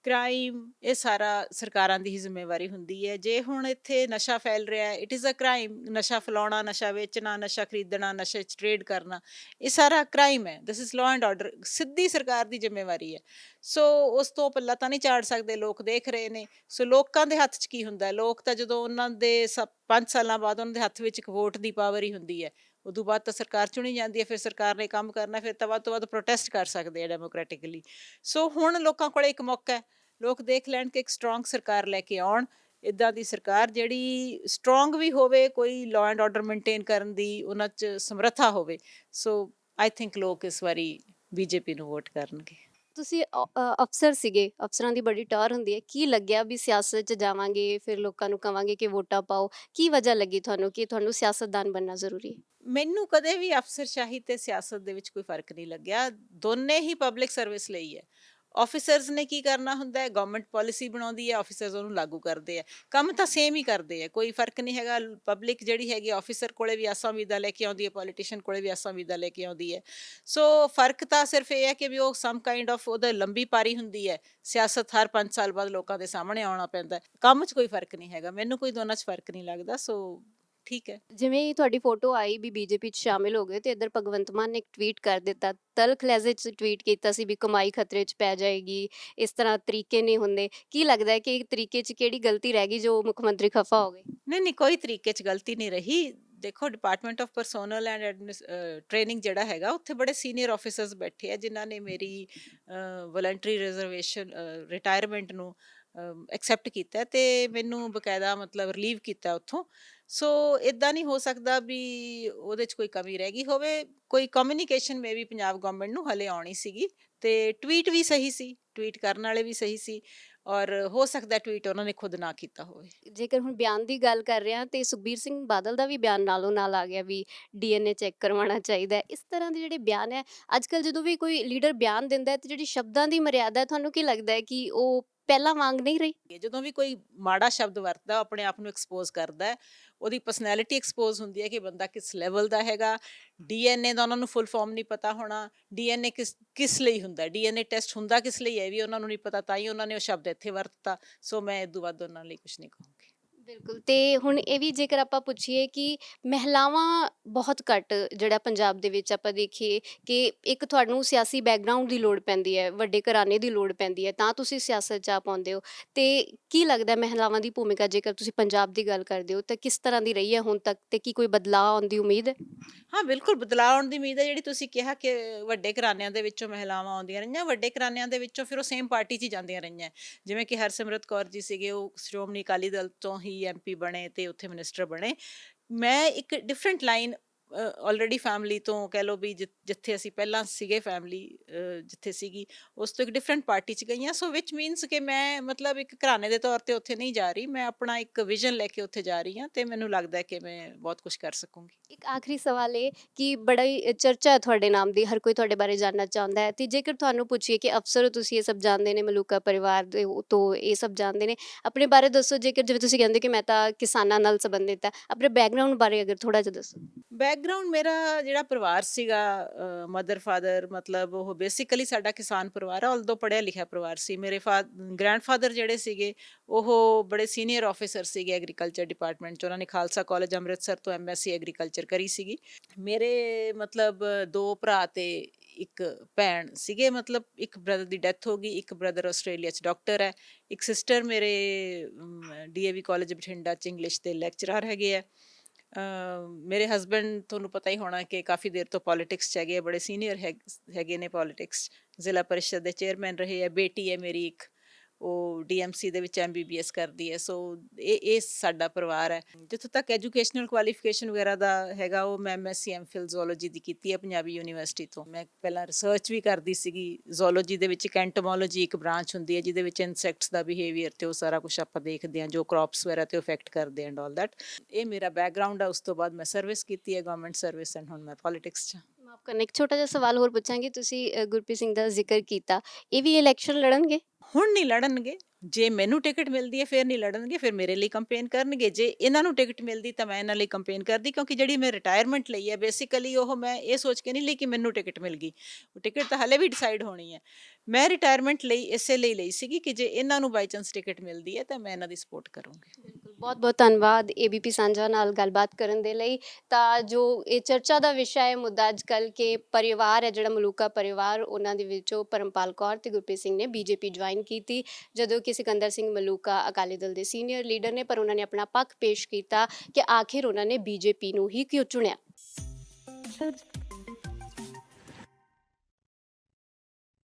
ਕ੍ਰਾਈਮ ਇਹ ਸਾਰਾ ਸਰਕਾਰਾਂ ਦੀ ਹੀ ਜ਼ਿੰਮੇਵਾਰੀ ਹੁੰਦੀ ਹੈ। ਜੇ ਹੁਣ ਇੱਥੇ ਨਸ਼ਾ ਫੈਲ ਰਿਹਾ ਹੈ ਇਟ ਇਜ਼ ਅ ਕ੍ਰਾਈਮ ਨਸ਼ਾ ਫੈਲਾਉਣਾ, ਨਸ਼ਾ ਵੇਚਣਾ, ਨਸ਼ਾ ਖਰੀਦਣਾ, ਨਸ਼ੇ 'ਚ ਟ੍ਰੇਡ ਕਰਨਾ, ਇਹ ਸਾਰਾ ਕ੍ਰਾਈਮ ਹੈ। This is law and order ਸਿੱਧੀ ਸਰਕਾਰ ਦੀ ਜ਼ਿੰਮੇਵਾਰੀ ਹੈ। ਸੋ ਉਸ ਤੋਂ ਪੱਲਾ ਤਾਂ ਨਹੀਂ ਝਾੜ ਸਕਦੇ, ਲੋਕ ਦੇਖ ਰਹੇ ਨੇ। ਸੋ ਲੋਕਾਂ ਦੇ ਹੱਥ 'ਚ ਕੀ ਹੁੰਦਾ ਲੋਕ ਤਾਂ ਜਦੋਂ ਉਹਨਾਂ ਦੇ 5 ਸਾਲਾਂ ਬਾਅਦ ਉਹਨਾਂ ਦੇ ਹੱਥ ਵਿੱਚ ਇੱਕ ਵੋਟ ਦੀ ਪਾਵਰ ਹੀ ਹੁੰਦੀ ਹੈ। ਉਦੋਂ ਬਾਅਦ ਤਾਂ ਸਰਕਾਰ ਚੁਣੀ ਜਾਂਦੀ ਹੈ, ਫਿਰ ਸਰਕਾਰ ਨੇ ਕੰਮ ਕਰਨਾ, ਫਿਰ ਤਾਂ ਵੱਧ ਤੋਂ ਵੱਧ ਪ੍ਰੋਟੈਸਟ ਕਰ ਸਕਦੇ ਆ ਡੈਮੋਕ੍ਰੈਟਿਕਲੀ ਸੋ ਹੁਣ ਲੋਕਾਂ ਕੋਲ ਇੱਕ ਮੌਕਾ ਹੈ, ਲੋਕ ਦੇਖ ਲੈਣ ਕਿ ਇੱਕ ਸਟਰੋਂਗ ਸਰਕਾਰ ਲੈ ਕੇ ਆਉਣ, ਇਦਾਂ ਦੀ ਸਰਕਾਰ ਜਿਹੜੀ ਸਟਰੋਂਗ ਵੀ ਹੋਵੇ, ਕੋਈ ਲਾਅ ਐਂਡ ਆਰਡਰ ਮੇਨਟੇਨ ਕਰਨ ਦੀ ਉਹਨਾਂ 'ਚ ਸਮਰੱਥਾ ਹੋਵੇ। ਸੋ ਆਈ ਥਿੰਕ ਲੋਕ ਇਸ ਵਾਰੀ ਬੀਜੇਪੀ ਨੂੰ ਵੋਟ ਕਰਨਗੇ। ਤੁਸੀਂ ਅਫਸਰ ਸੀਗੇ, ਅਫਸਰਾਂ ਦੀ ਬੜੀ ਟਾਰ ਹੁੰਦੀ ਹੈ। ਕੀ ਲੱਗਿਆ ਵੀ ਸਿਆਸਤ 'ਚ ਜਾਵਾਂਗੇ, ਫਿਰ ਲੋਕਾਂ ਨੂੰ ਕਵਾਂਗੇ ਕਿ ਵੋਟਾਂ ਪਾਓ? ਕੀ ਵਜ੍ਹਾ ਲੱਗੀ ਤੁਹਾਨੂੰ ਕਿ ਤੁਹਾਨੂੰ ਸਿਆਸਤਦਾਨ ਬਣਨਾ ਜ਼ਰੂਰੀ ਹੈ? ਮੈਨੂੰ ਕਦੇ ਵੀ ਅਫਸਰਸ਼ਾਹੀ ਤੇ ਸਿਆਸਤ ਦੇ ਵਿੱਚ ਕੋਈ ਫ਼ਰਕ ਨਹੀਂ ਲੱਗਿਆ। ਦੋਨੇ ਹੀ ਪਬਲਿਕ ਸਰਵਿਸ ਲਈ ਹੈ। ਆਫੀਸਰਸ ਨੇ ਕੀ ਕਰਨਾ ਹੁੰਦਾ ਹੈ? ਗਵਰਨਮੈਂਟ ਪਾਲਿਸੀ ਬਣਾਉਂਦੀ ਹੈ ਆਫੀਸਰਸ ਉਹਨੂੰ ਲਾਗੂ ਕਰਦੇ ਆ ਕੰਮ ਤਾਂ ਸੇਮ ਹੀ ਕਰਦੇ ਆ ਕੋਈ ਫ਼ਰਕ ਨਹੀਂ ਹੈਗਾ। ਪਬਲਿਕ ਜਿਹੜੀ ਹੈਗੀ ਆਫੀਸਰ ਕੋਲੇ ਵੀ ਆਸਾਂ ਉਮੀਦਾਂ ਲੈ ਕੇ ਆਉਂਦੀ ਹੈ ਪੋਲੀਟੀਸ਼ੀਅਨ ਕੋਲੇ ਵੀ ਆਸਾਂ ਉਮੀਦਾਂ ਲੈ ਕੇ ਆਉਂਦੀ ਹੈ। ਸੋ ਫ਼ਰਕ ਤਾਂ ਸਿਰਫ ਇਹ ਹੈ ਕਿ ਵੀ ਉਹ ਸਮ ਕਾਈਂਡ ਆਫ ਉਹਦਾ ਲੰਬੀ ਪਾਰੀ ਹੁੰਦੀ ਹੈ। ਸਿਆਸਤ ਹਰ 5 ਸਾਲ ਬਾਅਦ ਲੋਕਾਂ ਦੇ ਸਾਹਮਣੇ ਆਉਣਾ ਪੈਂਦਾ ਕੰਮ 'ਚ ਕੋਈ ਫ਼ਰਕ ਨਹੀਂ ਹੈਗਾ। ਮੈਨੂੰ ਕੋਈ ਦੋਨਾਂ 'ਚ ਫ਼ਰਕ ਨਹੀਂ ਲੱਗਦਾ। ਸੋ ਠੀਕ ਹੈ। ਜਿਵੇਂ ਹੀ ਤੁਹਾਡੀ ਫੋਟੋ ਆਈ ਵੀ ਬੀਜੇਪੀ 'ਚ ਸ਼ਾਮਿਲ ਹੋ ਗਏ ਤੇ ਇੱਧਰ ਭਗਵੰਤ ਮਾਨ ਨੇ ਇੱਕ ਟਵੀਟ ਕਰ ਦਿੱਤਾ ਤਲਖ ਲਹਿਜ਼ੇ 'ਚ ਟਵੀਟ ਕੀਤਾ ਸੀ ਵੀ ਕਮਾਈ ਖਤਰੇ 'ਚ ਪੈ ਜਾਏਗੀ ਇਸ ਤਰ੍ਹਾਂ ਤਰੀਕੇ ਨਹੀਂ ਹੁੰਦੇ। ਕੀ ਲੱਗਦਾ ਹੈ ਕਿ ਤਰੀਕੇ 'ਚ ਕਿਹੜੀ ਗਲਤੀ ਰਹਿ ਗਈ ਜੋ ਮੁੱਖ ਮੰਤਰੀ ਖਫਾ ਹੋ ਗਏ? ਨਹੀਂ ਨਹੀਂ ਕੋਈ ਤਰੀਕੇ 'ਚ ਗਲਤੀ ਨਹੀਂ ਰਹੀ। ਦੇਖੋ department of personnel and training ਜਿਹੜਾ ਹੈਗਾ ਉੱਥੇ ਬੜੇ ਸੀਨੀਅਰ ਆਫੀਸਰਸ ਬੈਠੇ ਆ ਜਿਨ੍ਹਾਂ ਨੇ ਮੇਰੀ ਵੋਲੰਟਰੀ ਰਿਜ਼ਰਵੇਸ਼ਨ ਰਿਟਾਇਰਮੈਂਟ ਨੂੰ ਐਕਸੈਪਟ ਕੀਤਾ ਤੇ ਮੈਨੂੰ ਬਕਾਇਦਾ ਮਤਲਬ ਰਿਲੀਵ ਕੀਤਾ ਉੱਥੋਂ। ਸੋ ਇਦਾਂ ਨਹੀਂ ਹੋ ਸਕਦਾ ਵੀ ਉਹਦੇ 'ਚ ਕੋਈ ਕਮੀ ਰਹਿ ਗਈ ਹੋਵੇ। ਕੋਈ ਕਮਿਊਨੀਕੇਸ਼ਨ ਮੇ ਪੰਜਾਬ ਗਵਰਨਮੈਂਟ ਨੂੰ ਹਲੇ ਆਉਣੀ ਸੀਗੀ ਤੇ ਟਵੀਟ ਵੀ ਸਹੀ ਸੀ ਟਵੀਟ ਕਰਨ ਵਾਲੇ ਵੀ ਸਹੀ ਸੀ ਔਰ ਹੋ ਸਕਦਾ ਟਵੀਟ ਉਹਨਾਂ ਨੇ ਖੁਦ ਨਾ ਕੀਤਾ ਹੋਵੇ। ਜੇਕਰ ਹੁਣ ਬਿਆਨ ਦੀ ਗੱਲ ਕਰ ਰਹੇ ਹਾਂ ਤੇ ਸੁਖਬੀਰ ਸਿੰਘ ਬਾਦਲ ਦਾ ਵੀ ਬਿਆਨ ਨਾਲੋਂ ਨਾਲ ਆ ਗਿਆ ਵੀ ਡੀਐਨਏ ਚੈੱਕ ਕਰਵਾਉਣਾ ਚਾਹੀਦਾ ਹੈ। ਇਸ ਤਰ੍ਹਾਂ ਦੇ ਜਿਹੜੇ ਬਿਆਨ ਹੈ, ਅੱਜ ਕੱਲ ਜਦੋਂ ਵੀ ਕੋਈ ਲੀਡਰ ਬਿਆਨ ਦਿੰਦਾ ਹੈ ਤੇ ਜਿਹੜੀ ਸ਼ਬਦਾਂ ਦੀ ਮਰਿਆਦਾ ਤੁਹਾਨੂੰ ਕੀ ਲੱਗਦਾ ਹੈ ਕਿ ਉਹ ਪਹਿਲਾਂ ਵਾਂਗ ਨਹੀਂ ਰਹੀ। ਹੈ। ਜਦੋਂ ਵੀ ਕੋਈ ਮਾੜਾ ਸ਼ਬਦ ਵਰਤਦਾ, ਉਹ ਆਪਣੇ ਆਪ ਨੂੰ ਐਕਸਪੋਜ਼ ਕਰਦਾ ਹੈ। ਉਹਦੀ ਪਰਸਨੈਲਿਟੀ ਐਕਸਪੋਜ਼ ਹੁੰਦੀ ਹੈ ਕਿ ਬੰਦਾ ਕਿਸ ਲੈਵਲ ਦਾ ਹੈਗਾ। ਡੀਐਨਏ ਦਾ ਉਹਨਾਂ ਨੂੰ ਫੁੱਲ ਫਾਰਮ ਨਹੀਂ ਪਤਾ ਹੋਣਾ। ਡੀਐਨਏ ਕਿਸ ਕਿਸ ਲਈ ਹੁੰਦਾ ਡੀਐਨਏ ਟੈਸਟ ਹੁੰਦਾ ਕਿਸ ਲਈ ਹੈ? ਇਹ ਵੀ ਉਹਨਾਂ ਨੂੰ ਨਹੀਂ ਪਤਾ, ਤਾਂ ਹੀ ਉਹਨਾਂ ਨੇ ਉਹ ਸ਼ਬਦ ਇੱਥੇ ਵਰਤਤਾ। ਸੋ ਮੈਂ ਇਹ ਤੋਂ ਵੱਧ ਉਹਨਾਂ ਲਈ ਕੁਝ ਨਹੀਂ ਕਹੂੰਗੀ। ਬਿਲਕੁਲ, ਤੇ ਹੁਣ ਇਹ ਵੀ ਜੇਕਰ ਆਪਾਂ ਪੁੱਛੀਏ ਕਿ ਮਹਿਲਾਵਾਂ ਬਹੁਤ ਘੱਟ ਜਿਹੜਾ ਪੰਜਾਬ ਦੇ ਵਿੱਚ ਆਪਾਂ ਦੇਖੀਏ ਕਿ ਇੱਕ ਤੁਹਾਨੂੰ ਸਿਆਸੀ ਬੈਕਗ੍ਰਾਉਂਡ ਦੀ ਲੋੜ ਪੈਂਦੀ ਹੈ, ਵੱਡੇ ਘਰਾਣੇ ਦੀ ਲੋੜ ਪੈਂਦੀ ਹੈ, ਤਾਂ ਤੁਸੀਂ ਸਿਆਸਤ 'ਚ ਆ ਪਾਉਂਦੇ ਹੋ, ਤੇ ਕੀ ਲੱਗਦਾ ਹੈ ਮਹਿਲਾਵਾਂ ਦੀ ਭੂਮਿਕਾ ਜੇਕਰ ਤੁਸੀਂ ਪੰਜਾਬ ਦੀ ਗੱਲ ਕਰਦੇ ਹੋ, ਤਾਂ ਕਿਸ ਤਰ੍ਹਾਂ ਦੀ ਰਹੀ ਹੈ ਹੁਣ ਤੱਕ ਤੇ ਕੀ ਕੋਈ ਬਦਲਾਅ ਆਉਣ ਦੀ ਉਮੀਦ ਹੈ? ਹਾਂ, ਬਿਲਕੁਲ ਬਦਲਾਅ ਆਉਣ ਦੀ ਉਮੀਦ ਹੈ ਜਿਹੜੀ ਤੁਸੀਂ ਕਿਹਾ ਕਿ ਵੱਡੇ ਘਰਾਣਿਆਂ ਦੇ ਵਿੱਚੋਂ ਮਹਿਲਾਵਾਂ ਆਉਂਦੀਆਂ ਰਹੀਆਂ, ਵੱਡੇ ਘਰਾਣਿਆਂ ਦੇ ਵਿੱਚੋਂ ਫਿਰ ਉਹ ਸੇਮ ਪਾਰਟੀ 'ਚ ਹੀ ਜਾਂਦੀਆਂ ਰਹੀਆਂ, ਜਿਵੇਂ ਕਿ ਹਰਸਿਮਰਤ ਕੌਰ ਜੀ ਸੀਗੇ, ਉਹ ਸ਼੍ਰੋਮਣੀ ਅਕਾਲੀ ਦਲ ਤੋਂ ਹੀ ਐਮਪੀ ਬਣੇ ਤੇ ਉੱਥੇ ਮਿਨਿਸਟਰ ਬਣੇ ਮੈਂ ਇੱਕ ਡਿਫਰੈਂਟ ਲਾਈਨ ਆਲਰੇਡੀ ਫੈਮਿਲੀ ਤੋਂ ਕਹਿ ਲਓ ਵੀ ਜਿੱਥੇ ਅਸੀਂ ਪਹਿਲਾਂ ਸੀਗੇ ਫੈਮਿਲੀ ਜਿੱਥੇ ਸੀਗੀ ਉਸ ਤੋਂ ਇੱਕ ਡਿਫਰੈਂਟ ਪਾਰਟੀ 'ਚ ਗਈਆਂ। ਸੋ ਵਿਚ ਮੀਨਸ ਕਿ ਮੈਂ ਮਤਲਬ ਇੱਕ ਘਰਾਣੇ ਦੇ ਤੌਰ ਤੇ ਉੱਥੇ ਨਹੀਂ ਜਾ ਰਹੀ। ਮੈਂ ਆਪਣਾ ਇੱਕ ਵਿਜ਼ਨ ਲੈ ਕੇ ਉੱਥੇ ਜਾ ਰਹੀ ਹਾਂ ਤੇ ਮੈਨੂੰ ਲੱਗਦਾ ਹੈ ਕਿ ਮੈਂ ਬਹੁਤ ਕੁਝ ਕਰ ਸਕੂੰਗੀ। ਇੱਕ ਆਖਰੀ ਸਵਾਲ ਇਹ ਕਿ ਬੜਾ ਹੀ ਚਰਚਾ ਹੈ ਤੁਹਾਡੇ ਨਾਮ ਦੀ ਹਰ ਕੋਈ ਤੁਹਾਡੇ ਬਾਰੇ ਜਾਣਨਾ ਚਾਹੁੰਦਾ ਹੈ। ਤੇ ਜੇਕਰ ਤੁਹਾਨੂੰ ਪੁੱਛੀਏ ਕਿ ਅਫਸਰ ਤੁਸੀਂ ਇਹ ਸਭ ਜਾਣਦੇ ਨੇ ਮਲੂਕਾ ਪਰਿਵਾਰ ਦੇ ਤੋਂ ਇਹ ਸਭ ਜਾਣਦੇ ਨੇ ਆਪਣੇ ਬਾਰੇ ਦੱਸੋ ਜੇਕਰ ਜਿਵੇਂ ਤੁਸੀਂ ਕਹਿੰਦੇ ਕਿ ਮੈਂ ਤਾਂ ਕਿਸਾਨਾਂ ਨਾਲ ਸੰਬੰਧਿਤ ਹਾਂ ਆਪਣੇ ਬੈਕਗ੍ਰਾਉਂਡ ਬਾਰੇ ਅਗਰ ਥੋੜਾ ਜਿਹਾ ਦੱਸੋ। ਬੈਕਗ੍ਰਾਉਂਡ ਮੇਰਾ ਜਿਹੜਾ ਪਰਿਵਾਰ ਸੀਗਾ ਮਦਰ ਫਾਦਰ ਮਤਲਬ ਉਹ ਬੇਸਿਕਲੀ ਸਾਡਾ ਕਿਸਾਨ ਪਰਿਵਾਰ ਹੈ ਆਲਦੋ ਪੜਿਆ ਲਿਖਿਆ ਪਰਿਵਾਰ ਸੀ। ਮੇਰੇ ਗ੍ਰੈਂਡਫਾਦਰ ਜਿਹੜੇ ਸੀਗੇ, ਉਹ ਬੜੇ ਸੀਨੀਅਰ ਆਫੀਸਰ ਸੀਗੇ ਐਗਰੀਕਲਚਰ ਡਿਪਾਰਟਮੈਂਟ ਚ। ਉਹਨਾਂ ਨੇ ਖਾਲਸਾ ਕਾਲਜ ਅੰਮ੍ਰਿਤਸਰ ਤੋਂ ਐਮਐਸਸੀ ਐਗਰੀਕਲਚਰ ਕਰੀ ਸੀਗੀ। ਮੇਰੇ ਮਤਲਬ ਦੋ ਭਰਾ ਤੇ ਇੱਕ ਭੈਣ ਸੀਗੇ। ਮਤਲਬ ਇੱਕ ਬ੍ਰਦਰ ਦੀ ਡੈਥ ਹੋ ਗਈ, ਇੱਕ ਬ੍ਰਦਰ ਆਸਟ੍ਰੇਲੀਆ ਚ ਡਾਕਟਰ ਹੈ। ਇੱਕ ਸਿਸਟਰ ਮੇਰੇ ਡੀਏਵੀ ਕਾਲਜ ਬਠਿੰਡਾ ਚ ਇੰਗਲਿਸ਼ ਦੇ ਲੈਕਚਰਰ ਹੈਗੇ ਆ। ਮੇਰੇ ਹਸਬੰਡ ਤੁਹਾਨੂੰ ਪਤਾ ਹੀ ਹੋਣਾ ਕਿ ਕਾਫੀ ਦੇਰ ਤੋਂ ਪੋਲਿਟਿਕਸ ਚ ਹੈਗੇ ਆ, ਬੜੇ ਸੀਨੀਅਰ ਹੈਗੇ ਨੇ ਪੋਲਿਟਿਕਸ ਜ਼ਿਲ੍ਹਾ ਪਰਿਸ਼ਦ ਦੇ ਚੇਅਰਮੈਨ ਰਹੇ ਆ, ਬੇਟੀ ਹੈ ਮੇਰੀ ਇੱਕ। ਉਹ ਡੀਐਮਸੀ ਦੇ ਵਿੱਚ ਐਮਬੀਬੀਐਸ ਕਰਦੀ ਹੈ, ਸੋ ਇਹ ਇਹ ਸਾਡਾ ਪਰਿਵਾਰ ਹੈ। ਜਿੱਥੋਂ ਤੱਕ ਐਜੂਕੇਸ਼ਨਲ ਕੁਆਲੀਫਿਕੇਸ਼ਨ ਵਗੈਰਾ ਦਾ ਹੈਗਾ, ਉਹ ਮੈਂ ਐਮਐਸਸੀ ਐਮਫਿਲ ਜ਼ੂਲੋਜੀ ਦੀ ਕੀਤੀ ਹੈ, ਪੰਜਾਬੀ ਯੂਨੀਵਰਸਿਟੀ ਤੋਂ। ਮੈਂ ਪਹਿਲਾਂ ਰਿਸਰਚ ਵੀ ਕਰਦੀ ਸੀਗੀ ਜ਼ੂਲੋਜੀ ਦੇ ਵਿੱਚ ਕੈਂਟਮੋਲੋਜੀ ਇੱਕ ਬ੍ਰਾਂਚ ਹੁੰਦੀ ਹੈ, ਜਿਹਦੇ ਵਿੱਚ ਇਨਸੈਕਟਸ ਦਾ ਬਿਹੇਵੀਅਰ ਤੇ ਉਹ ਸਾਰਾ ਕੁਝ ਆਪਾਂ ਦੇਖਦੇ ਹਾਂ, ਜੋ ਕ੍ਰੌਪਸ ਵਗੈਰਾ ਤੇ ਇਫੈਕਟ ਕਰਦੇ ਐਂਡ ਆਲ ਦੈਟ ਇਹ ਮੇਰਾ ਬੈਕਗ੍ਰਾਉਂਡ ਹੈ ਉਸ ਤੋਂ ਬਾਅਦ ਮੈਂ ਸਰਵਿਸ ਕੀਤੀ ਹੈ ਗਵਰਨਮੈਂਟ ਸਰਵਿਸ ਐਂਡ ਹੁਣ ਮੈਂ ਪੋਲਿਟਿਕਸ 'ਚ ਹਾਂ। ਮਾਫ ਇੱਕ ਛੋਟਾ ਜਿਹਾ ਸਵਾਲ ਹੋਰ ਪੁੱਛਾਂਗੀ, ਤੁਸੀਂ ਗੁਰਪ੍ਰੀਤ ਸਿੰਘ ਦਾ ਜ਼ਿਕਰ ਕੀਤਾ। ਇਹ ਵੀ ਇਲੈਕਸ਼ਨ ਲੜਨਗੇ? ਹੁਣ ਨਹੀਂ ਲੜਨਗੇ। ਜੇ ਮੈਨੂੰ ਟਿਕਟ ਮਿਲਦੀ ਹੈ, ਫਿਰ ਨਹੀਂ ਲੜਨਗੇ, ਫਿਰ ਮੇਰੇ ਲਈ ਕੰਪੇਨ ਕਰਨਗੇ। ਜੇ ਇਹਨਾਂ ਨੂੰ ਟਿਕਟ ਮਿਲਦੀ ਤਾਂ ਮੈਂ ਇਹਨਾਂ ਲਈ ਕੰਪੇਨ ਕਰਦੀ, ਕਿਉਂਕਿ ਜਿਹੜੀ ਮੈਂ ਰਿਟਾਇਰਮੈਂਟ ਲਈ ਹੈ ਬੇਸਿਕਲੀ ਉਹ ਮੈਂ ਇਹ ਸੋਚ ਕੇ ਨਹੀਂ ਲਈ ਕਿ ਮੈਨੂੰ ਟਿਕਟ ਮਿਲ ਗਈ। ਉਹ ਟਿਕਟ ਤਾਂ ਹਲੇ ਵੀ ਡਿਸਾਈਡ ਹੋਣੀ ਹੈ। ਮੈਂ ਰਿਟਾਇਰਮੈਂਟ ਲਈ ਇਸੇ ਲਈ ਲਈ ਸੀਗੀ ਕਿ ਜੇ ਇਹਨਾਂ ਨੂੰ ਬਾਈ ਚਾਂਸ ਟਿਕਟ ਮਿਲਦੀ ਹੈ, ਤਾਂ ਮੈਂ ਇਹਨਾਂ ਦੀ ਸਪੋਰਟ ਕਰੂੰਗੀ। ਬਹੁਤ ਬਹੁਤ ਧੰਨਵਾਦ ਏਬੀਪੀ ਸਾਂਝਾ ਨਾਲ ਗੱਲਬਾਤ ਕਰਨ ਦੇ ਲਈ। ਤਾਂ ਜੋ ਇਹ ਚਰਚਾ ਦਾ ਵਿਸ਼ਾ ਹੈ, ਮੁੱਦਾ ਅੱਜ ਕੱਲ ਕਿ ਪਰਿਵਾਰ ਹੈ, ਜਿਹੜਾ ਮਲੂਕਾ ਪਰਿਵਾਰ, ਉਹਨਾਂ ਦੇ ਵਿੱਚੋਂ ਪਰਮਪਾਲ ਕੌਰ ਤੇ ਗੁਰਪ੍ਰੀਤ ਸਿੰਘ ਨੇ ਬੀਜੇਪੀ ਜੁਆਇਨ ਕੀਤੀ। ਜਦੋਂ ਕਿ ਸਿਕੰਦਰ ਸਿੰਘ ਮਲੂਕਾ ਅਕਾਲੀ ਦਲ ਦੇ ਸੀਨੀਅਰ ਲੀਡਰ ਨੇ, ਪਰ ਉਹਨਾਂ ਨੇ ਆਪਣਾ ਪੱਖ ਪੇਸ਼ ਕੀਤਾ ਕਿ ਆਖਿਰ ਉਹਨਾਂ ਨੇ ਬੀਜੇਪੀ ਨੂੰ ਹੀ ਕਿਉਂ ਚੁਣਿਆ?